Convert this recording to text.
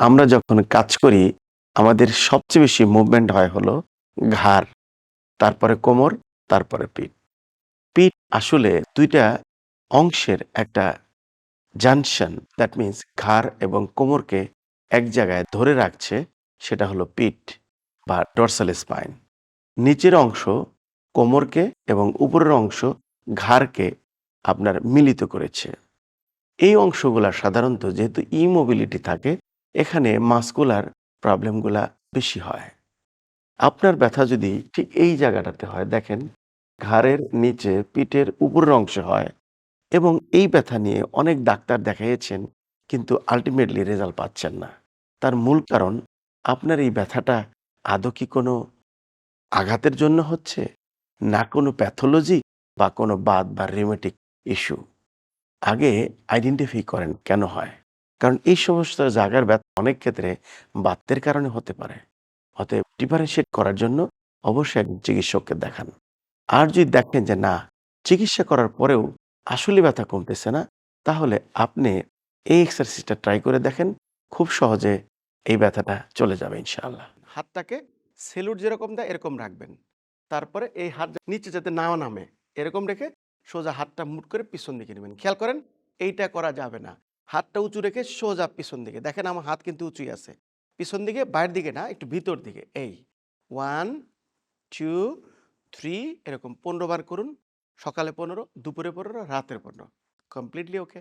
আমরা যখন কাজ করি, আমাদের সবচেয়ে বেশি মুভমেন্ট হয় হলো ঘাড়, তারপরে কোমর, তারপরে পিঠ। পিঠ আসলে দুইটা অংশের একটা জাংশন দ্যাট মিন্স ঘাড় এবং কোমরকে এক জায়গায় ধরে রাখছে, সেটা হলো পিঠ বা ডরসাল স্পাইন নিচের অংশ কোমরকে এবং উপরের অংশ ঘাড়কে আপনার মিলিত করেছে। এই অংশগুলা সাধারণত যেহেতু ইমোবিলিটি থাকে এখানে মাস্কুলার প্রবলেমগুলা বেশি হয়। আপনার ব্যথা যদি ঠিক এই জায়গাটাতে হয়, দেখেন ঘাড়ের নিচে, পিঠের উপরের অংশে হয় এবং এই ব্যথা নিয়ে অনেক ডাক্তার দেখাইয়েছেন কিন্তু আলটিমেটলি রেজাল্ট পাচ্ছেন না। তার মূল কারণ, আপনার এই ব্যথাটা আদৌ কি কোনো আঘাতের জন্য হচ্ছে? না কোনো প্যাথোলজি বা কোনো বাদ বা রিমেটিক ইস্যু আগে আইডেন্টিফাই করেন কেন হয়? কারণ এই সমস্ত জায়গার ব্যথা অনেক ক্ষেত্রে বাত্যের কারণে হতে পারে। অতএব ডিফারেন্সিয়েট করার জন্য অবশ্যই একজন চিকিৎসককে দেখান। আর যদি দেখেন যে না, চিকিৎসা করার পরেও আসলে ব্যথা কমতেছে না, তাহলে আপনি এই এক্সারসাইজটা ট্রাই করে দেখেন, খুব সহজে এই ব্যথাটা চলে যাবে ইনশাআল্লাহ। হাতটাকে সেলুট যেরকম দেয়, এরকম রাখবেন। তারপরে এই হাত নিচে যাতে নাও নামে, এরকম রেখে সোজা হাতটা মুট করে পিছন দিকে নেবেন। খেয়াল করেন, এইটা করা যাবে না। হাতটা উঁচু রেখে সোজা পিছন দিকে। দেখেন আমার হাত কিন্তু উঁচুই আছে। পিছন দিকে, বাইরের দিকে না, একটু ভিতর দিকে। এই ওয়ান টু থ্রি এরকম পনেরো বার করুন। সকালে পনেরো, দুপুরে পনেরো, রাতের পনেরো। কমপ্লিটলি ওকে